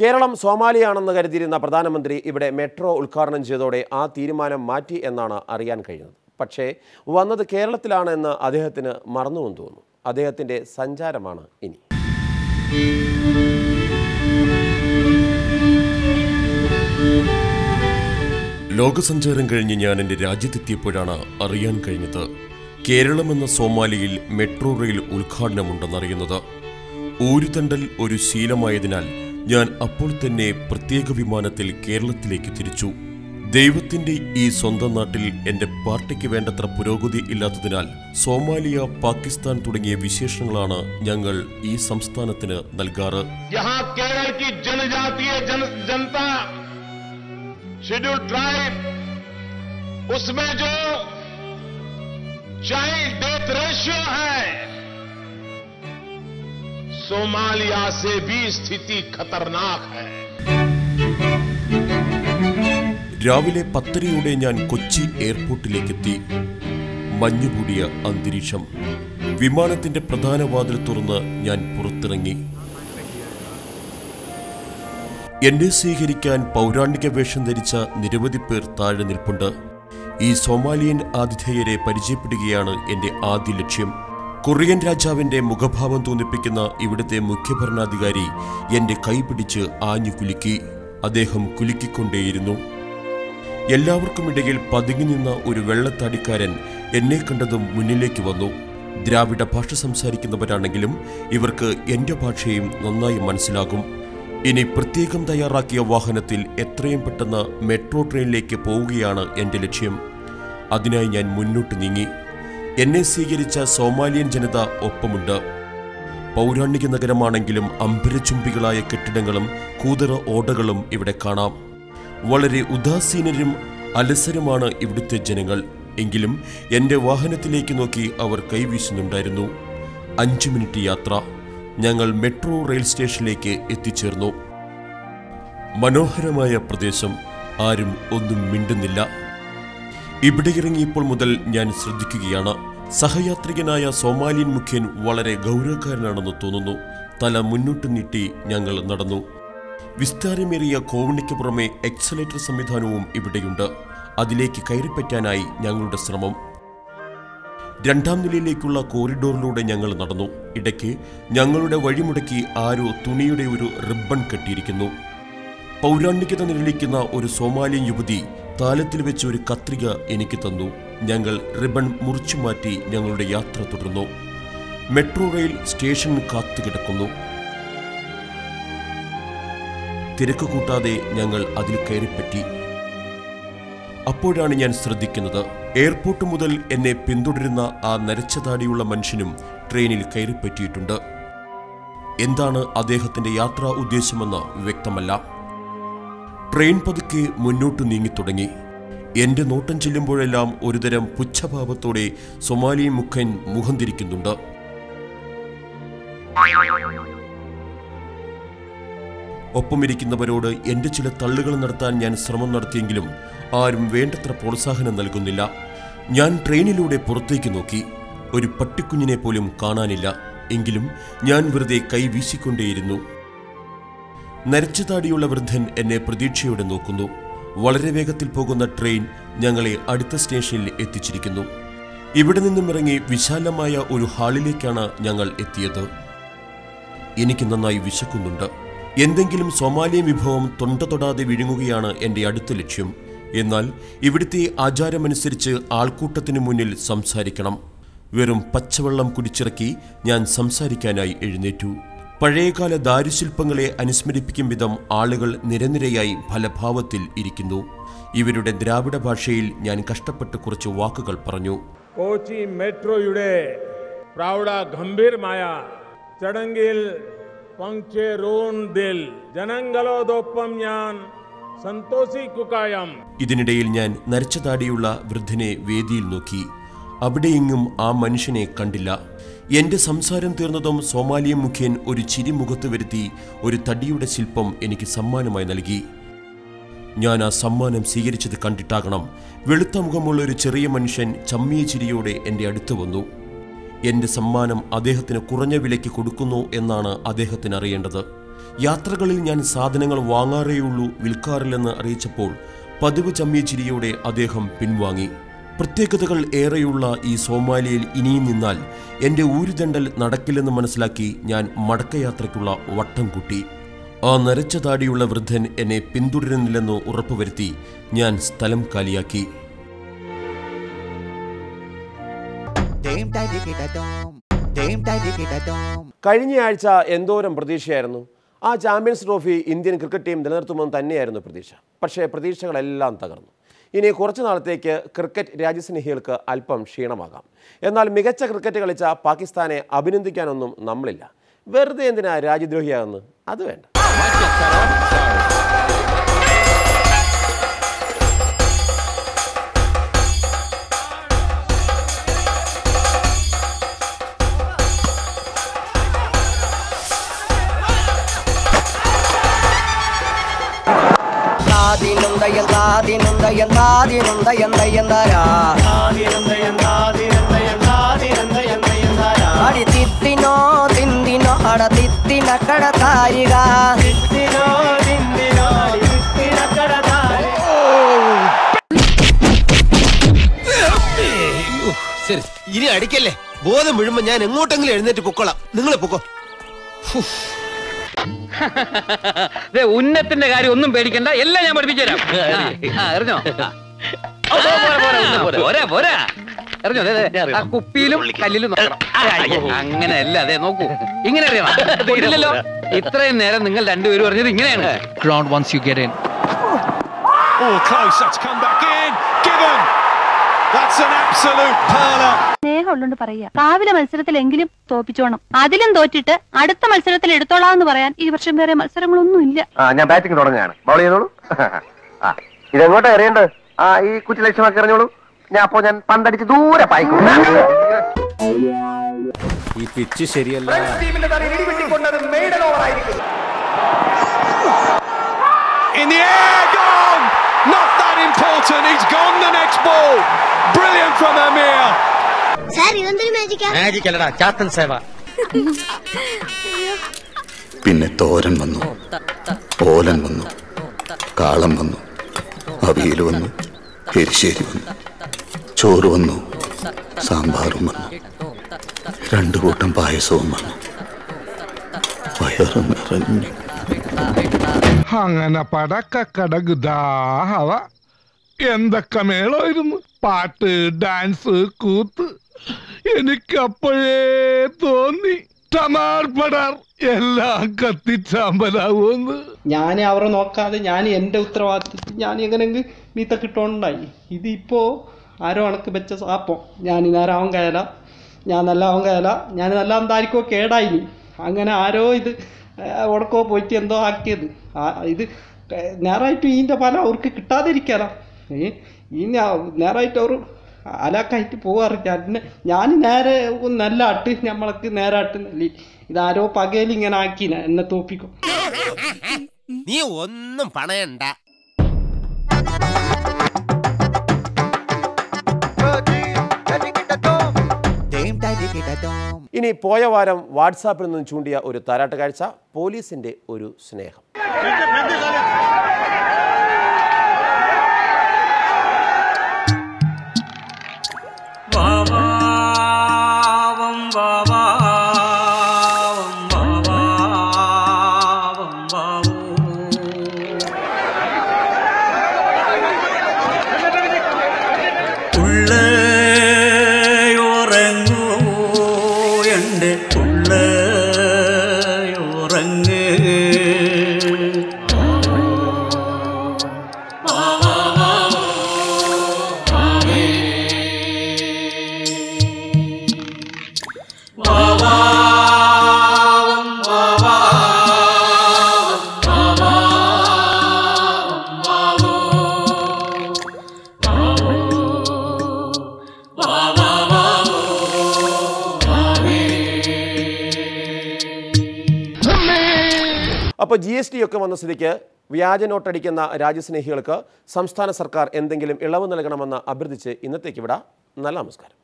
കേരളം സോമാലിയാണെന്ന് കരുതിയിരുന്ന പ്രധാനമന്ത്രി ഇവിടെ മെട്രോ ഉദ്ഘാടനം ചെയ്തോടെ ആ തീരുമാനം മാറ്റി എന്നാണ് അറിയാൻ കഴിഞ്ഞത് പക്ഷേ വന്നത് കേരളത്തിലാണ് എന്ന് അദ്ദേഹത്തിന് മറന്നുവെന്ന് തോന്നുന്നു. അദ്ദേഹത്തിന്റെ സഞ്ചാരമാണ് ഇനി. ലോകസഞ്ചാരം കഴിഞ്ഞ് ഞാൻ എന്റെ രാജ്യത്തെത്തിയപ്പോഴാണ് അറിയാൻ കഴിഞ്ഞത് കേരളമെന്ന സോമാലിയിൽ മെട്രോ റെയിൽ ഉദ്ഘാടനമുണ്ടെന്നറിയുന്നത്. ഒരു തണ്ടൽ ഒരു ശീലമായതിനാൽ ഞാൻ അപ്പോൾ തന്നെ പ്രത്യേക വിമാനത്തിൽ കേരളത്തിലേക്ക് തിരിച്ചു. ദൈവത്തിന്റെ ഈ സ്വന്തം നാട്ടിൽ എന്റെ പാർട്ടിക്ക് വേണ്ടത്ര പുരോഗതി ഇല്ലാത്തതിനാൽ സോമാലിയ പാകിസ്ഥാൻ തുടങ്ങിയ വിശേഷങ്ങളാണ് ഞങ്ങൾ ഈ സംസ്ഥാനത്തിന് നൽകാറ്. ജനജാതീയ ഷെഡ്യൂൾ ഡെത്ത് റേഷ്യോ सोमालिया से भी स्थिति खतरनाक है രാവിലെ പത്തരയോടെ ഞാൻ കൊച്ചി എയർപോർട്ടിലേക്കെത്തി മഞ്ഞുകൂടിയ അന്തരീക്ഷം വിമാനത്തിന്റെ പ്രധാന വാതിൽ തുറന്ന് ഞാൻ പുറത്തിറങ്ങി എന്നെ സ്വീകരിക്കാൻ പൗരാണിക വേഷം ധരിച്ച നിരവധി പേർ താഴെ നിൽപ്പുണ്ട് ഈ സോമാലിയൻ ആതിഥേയരെ പരിചയപ്പെടുകയാണ് എന്റെ ആദ്യ ലക്ഷ്യം കൊറിയൻ രാജാവിന്റെ മുഖഭാവം തോന്നിപ്പിക്കുന്ന ഇവിടുത്തെ മുഖ്യഭരണാധികാരി എന്റെ കൈപിടിച്ച് ആഞ്ഞു കുലുക്കി. അദ്ദേഹം കുലുക്കിക്കൊണ്ടേയിരുന്നു. എല്ലാവർക്കുമിടയിൽ പതുങ്ങി നിന്ന ഒരു വെള്ളത്താടിക്കാരൻ എന്നെ കണ്ടതും മുന്നിലേക്ക് വന്നു. ദ്രാവിഡ ഭാഷ സംസാരിക്കുന്നവരാണെങ്കിലും ഇവർക്ക് എന്റെ ഭാഷയും നന്നായി മനസ്സിലാകും. ഇനി പ്രത്യേകം തയ്യാറാക്കിയ വാഹനത്തിൽ എത്രയും പെട്ടെന്ന് മെട്രോ ട്രെയിനിലേക്ക് പോവുകയാണ് എന്റെ ലക്ഷ്യം. അതിനായി ഞാൻ മുന്നോട്ട് നീങ്ങി. എന്നെ സ്വീകരിച്ച സോമാലിയൻ ജനത ഒപ്പമുണ്ട്. പൗരാണിക നഗരമാണെങ്കിലും അമ്പരചുംബികളായ കെട്ടിടങ്ങളും കൂതറ ഓടകളും ഇവിടെ കാണാം. വളരെ ഉദാസീനരും അലസരമാണ് ഇവിടുത്തെ ജനങ്ങൾ. എങ്കിലും എന്റെ വാഹനത്തിലേക്ക് നോക്കി അവർ കൈവീശുന്നുണ്ടായിരുന്നു. അഞ്ചു മിനിറ്റ് യാത്ര. ഞങ്ങൾ മെട്രോ റെയിൽ സ്റ്റേഷനിലേക്ക് എത്തിച്ചേർന്നു. മനോഹരമായ പ്രദേശം. ആരും ഒന്നും മിണ്ടുന്നില്ല. ഇവിടെ ഇറങ്ങിയപ്പോൾ മുതൽ ഞാൻ ശ്രദ്ധിക്കുകയാണ്. സഹയാത്രികനായ സോമാലിയൻ മുഖ്യൻ വളരെ ഗൗരവക്കാരനാണെന്ന് തോന്നുന്നു. തല മുന്നോട്ട് നീട്ടി ഞങ്ങൾ നടന്നു. വിസ്താരമേറിയ കോവണിക്ക് പുറമെ എക്സലേറ്റർ സംവിധാനവും ഇവിടെയുണ്ട്. അതിലേക്ക് കയറിപ്പറ്റാനായി ഞങ്ങളുടെ ശ്രമം. രണ്ടാം നിലയിലേക്കുള്ള കോറിഡോറിലൂടെ ഞങ്ങൾ നടന്നു. ഇടയ്ക്ക് ഞങ്ങളുടെ വഴിമുടക്കി ആരോ തുണിയുടെ ഒരു റിബൺ കെട്ടിയിരിക്കുന്നു. പൗരാണികത നിഴലിക്കുന്ന ഒരു സോമാലിയൻ യുവതി താലത്തിൽ വെച്ച് ഒരു കത്രിക എനിക്ക് തന്നു. ഞങ്ങൾ റിബൺ മുറിച്ചു മാറ്റി ഞങ്ങളുടെ യാത്ര തുടർന്നു. മെട്രോ റെയിൽ സ്റ്റേഷൻ കാത്തുകിടക്കുന്നു തിരക്ക് കൂട്ടാതെ ഞങ്ങൾ അതിൽ കയറിപ്പറ്റി. അപ്പോഴാണ് ഞാൻ ശ്രദ്ധിക്കുന്നത് എയർപോർട്ട് മുതൽ എന്നെ പിന്തുടരുന്ന ആ നരച്ച താടിയുള്ള മനുഷ്യനും ട്രെയിനിൽ കയറിപ്പറ്റിയിട്ടുണ്ട്. എന്താണ് അദ്ദേഹത്തിന്റെ യാത്രാ ഉദ്ദേശമെന്ന് വ്യക്തമല്ല. ട്രെയിൻ പതുക്കെ മുന്നോട്ട് നീങ്ങിത്തുടങ്ങി എന്റെ നോട്ടം ചെല്ലുമ്പോഴെല്ലാം ഒരുതരം പുച്ഛഭാവത്തോടെ സൊമാലി മുഖൻ മുഖം തിരിക്കുന്നുണ്ട്. ഒപ്പമിരിക്കുന്നവരോട് എന്റെ ചില തള്ളുകൾ നടത്താൻ ഞാൻ ശ്രമം നടത്തിയെങ്കിലും ആരും വേണ്ടത്ര പ്രോത്സാഹനം നൽകുന്നില്ല. ഞാൻ ട്രെയിനിലൂടെ പുറത്തേക്ക് നോക്കി. ഒരു പട്ടിക്കുഞ്ഞിനെ പോലും കാണാനില്ല. എങ്കിലും ഞാൻ വെറുതെ കൈ വീശിക്കൊണ്ടേയിരുന്നു. നരച്ച താടിയുള്ള വൃദ്ധൻ എന്നെ പ്രതീക്ഷയോടെ നോക്കുന്നു. വളരെ വേഗത്തിൽ പോകുന്ന ട്രെയിൻ ഞങ്ങളെ അടുത്ത സ്റ്റേഷനിൽ എത്തിച്ചിരിക്കുന്നു. ഇവിടെ നിന്നും ഇറങ്ങി വിശാലമായ ഒരു ഹാളിലേക്കാണ് ഞങ്ങൾ എത്തിയത്. എനിക്ക് നന്നായി വിശക്കുന്നുണ്ട്. എന്തെങ്കിലും സോമാലിയൻ വിഭവം തൊണ്ട തൊടാതെ വിഴുങ്ങുകയാണ് എന്റെ അടുത്ത ലക്ഷ്യം. എന്നാൽ ഇവിടുത്തെ ആചാരമനുസരിച്ച് ആൾക്കൂട്ടത്തിനു മുന്നിൽ സംസാരിക്കണം. വെറും പച്ചവെള്ളം കുടിച്ചിറക്കി ഞാൻ സംസാരിക്കാനായി എഴുന്നേറ്റു. പഴയകാല ദാരുശില്പങ്ങളെ അനുസ്മരിപ്പിക്കും വിധം ആളുകൾ നിരനിരയായി ഫലഭാവത്തിൽ ഇരിക്കുന്നു. ഇവരുടെ ദ്രാവിഡ ഭാഷയിൽ ഞാൻ കഷ്ടപ്പെട്ട് കുറച്ച് വാക്കുകൾ പറഞ്ഞു. കോച്ചി മെട്രോയുടെ പ്രൗഢ ഗംഭീരമായ ചടങ്ങിൽ ജനങ്ങളോടൊപ്പം ഞാൻ സന്തോഷിക്കുകയും. ഇതിനിടയിൽ ഞാൻ നരച്ച താടിയുള്ള വൃദ്ധനെ വേദിയിൽ നോക്കി. അവിടെയെങ്ങും ആ മനുഷ്യനെ കണ്ടില്ല. എന്റെ സംസാരം തീർന്നതും സോമാലിയ മുഖ്യൻ ഒരു ചിരി മുഖത്ത് വരുത്തി ഒരു തടിയുടെ ശില്പം എനിക്ക് സമ്മാനമായി നൽകി. ഞാൻ ആ സമ്മാനം സ്വീകരിച്ചത് കണ്ടിട്ടാകണം. വെളുത്ത മുഖമുള്ള ഒരു ചെറിയ മനുഷ്യൻ ചമ്മിയ ചിരിയോടെ എന്റെ അടുത്ത് വന്നു. എന്റെ സമ്മാനം അദ്ദേഹത്തിന് കുറഞ്ഞ വിലയ്ക്ക് കൊടുക്കുന്നു എന്നാണ് അദ്ദേഹത്തിന് അറിയേണ്ടത്. യാത്രകളിൽ ഞാൻ സാധനങ്ങൾ വാങ്ങാറേയുള്ളൂ വിൽക്കാറില്ലെന്ന് അറിയിച്ചപ്പോൾ പതിവ് ചമ്മിയ ചിരിയോടെ അദ്ദേഹം പിൻവാങ്ങി. പ്രത്യേകതകൾ ഏറെയുള്ള ഈ സോമാലിയയിൽ ഇനിയും നിന്നാൽ എന്റെ ഊരുദണ്ടൽ നടക്കില്ലെന്ന് മനസ്സിലാക്കി ഞാൻ മടക്കയാത്രയ്ക്കുള്ള വട്ടം കൂട്ടി. ആ നരച്ച താടിയുള്ള വൃദ്ധൻ എന്നെ പിന്തുടരുന്നില്ലെന്ന് ഉറപ്പുവരുത്തി ഞാൻ സ്ഥലം കാലിയാക്കി. കഴിഞ്ഞ ആഴ്ച എന്തോരം പ്രതീക്ഷയായിരുന്നു? ആ champions trophy Indian cricket team നിലനിർത്തുമെന്ന് തന്നെയായിരുന്നു പ്രതീക്ഷ. പക്ഷേ പ്രതീക്ഷകളെല്ലാം തകർന്നു. ഇനി കുറച്ചു നാളത്തേക്ക് ക്രിക്കറ്റ് രാജ്യസ്നേഹികൾക്ക് അല്പം ക്ഷീണമാകാം. എന്നാൽ മികച്ച ക്രിക്കറ്റ് കളിച്ച പാകിസ്ഥാനെ അഭിനന്ദിക്കാനൊന്നും നമ്മളില്ല. വെറുതെ എന്തിനാ രാജ്യദ്രോഹിയാകുന്നത്? അത് വേണ്ട. അടി തിത്തിനോ തിന്തിനോ അട തിത്തിനക്കട താരിക ശരി. ഇനി അടിക്കല്ലേ? ബോധം വീഴുമ്പോ ഞാൻ എങ്ങോട്ടെങ്കിലും എഴുന്നേറ്റ് പൊക്കോളാം. നിങ്ങളെ പൊക്കോ. ഉന്നത്തിന്റെ കാര്യം ഒന്നും പേടിക്കണ്ട. എല്ലാം ഞാൻ പഠിപ്പിച്ചു തരാം. ആ, എറിഞ്ഞോ? പോരാ, പോരാ, എറിഞ്ഞോ? ദേ, ദേ, ആ കുപ്പിയിലും കല്ലിലും അങ്ങനെ അങ്ങനെയല്ല അതെ നോക്കൂ. ഇങ്ങനെ അറിയണം ഇത്രയും നേരം നിങ്ങൾ രണ്ടുപേരും പറഞ്ഞത് ഇങ്ങനെയാണ്. ground once you get in Oh, close. That's come back in. Given. That's an absolute perler. സ്നേഹമുള്ളോണ്ട് പറയാ മത്സരത്തിൽ മത്സരത്തിലെങ്കിലും തോപ്പിച്ചോണം. അതിലും തോറ്റിട്ട് അടുത്ത മത്സരത്തിൽ എടുത്തോളാം എന്ന് പറയാൻ ഈ വർഷം വേറെ മത്സരങ്ങളൊന്നും ഇല്ല ഞാൻ ബാറ്റിംഗ് തുടങ്ങുകയാണ്. ബോൾ ചെയ്തോളൂ. ആ ഇതെങ്ങോട്ടാ എറിയേണ്ടത്? ആ ഈ കുറ്റി ലക്ഷ്യമാക്കി എറിഞ്ഞോളൂ. ഞാൻ അപ്പോ ഞാൻ പന്തടിച്ച് ദൂരെ പായിക്കും ഈ പിച്ച് ശരിയല്ല. In the air, gone! Not that important. He's gone the next ball. Brilliant from Amir. Sir ഇതെന്തൊരു മാജിക്കാ മാജിക് അല്ലടാ ചാത്തൻ സേവ. പിന്നെ തോരൻ വന്നു ഓലൻ വന്നു കാളം വന്നു അവിയൽ വന്നു എരിശ്ശേരി വന്നു ചോറ് വന്നു സാമ്പാറും വന്നു രണ്ടു കൂട്ടം പായസവും വന്നു. വയറ് നിറഞ്ഞു. അങ്ങനെ പടക്കടകുദാഹവ എന്തൊക്കെ മേളമായിരുന്നു? പാട്ട് ഡാൻസ് കൂത്ത്. എനിക്കപ്പോഴേ തോന്നി. ടമാർപടാർ എല്ലാം കത്തിച്ചാമ്പലാവൂന്ന് ഞാൻ അവരെ നോക്കാതെ ഞാൻ എന്റെ ഉത്തരവാദിത്തത്തിൽ ഞാൻ എങ്ങനെങ്കിൽ മീത്ത കിട്ടോണ്ടായി ഇതിപ്പോ ആരോ അണക്ക് വെച്ച സാപ്പം. ഞാൻ ഇന്നാരാവും കയല. ഞാൻ നല്ലാവൻ കയല. ഞാൻ നല്ല എന്തായിരിക്കോ കേടായി അങ്ങനെ ആരോ ഇത് ഉടക്കോ പോയിട്ട് എന്തോ ആക്കിയത്. ഇത് നേരായിട്ട് ഇതിന്റെ ഫലം അവർക്ക് കിട്ടാതിരിക്കാനാ. ഈ നേരായിട്ട് അവർ അലാക്കായിട്ട് പോവാറ് ഞാൻ ഞാൻ നേരെ നല്ല ആട്ട് നമ്മളക്ക് നേരെ നെല്ലി ഇതാരോ പകയിൽ ഇങ്ങനെ ആക്കി എന്നെ തോപ്പിക്കും. നീ ഒന്നും പണയണ്ട. ഇനി പോയ വാരം വാട്സാപ്പിൽ നിന്നും ചൂണ്ടിയ ഒരു താരാട്ട് കാഴ്ച പോലീസിന്റെ ഒരു സ്നേഹം. അപ്പോൾ ജി എസ് ടി ഒക്കെ വന്ന സ്ഥിതിക്ക് വ്യാജ നോട്ടടിക്കുന്ന രാജ്യസ്നേഹികൾക്ക് സംസ്ഥാന സർക്കാർ എന്തെങ്കിലും ഇളവ് നൽകണമെന്ന് അഭ്യർത്ഥിച്ച് ഇന്നത്തേക്ക് വിടാം നല്ല നമസ്കാരം.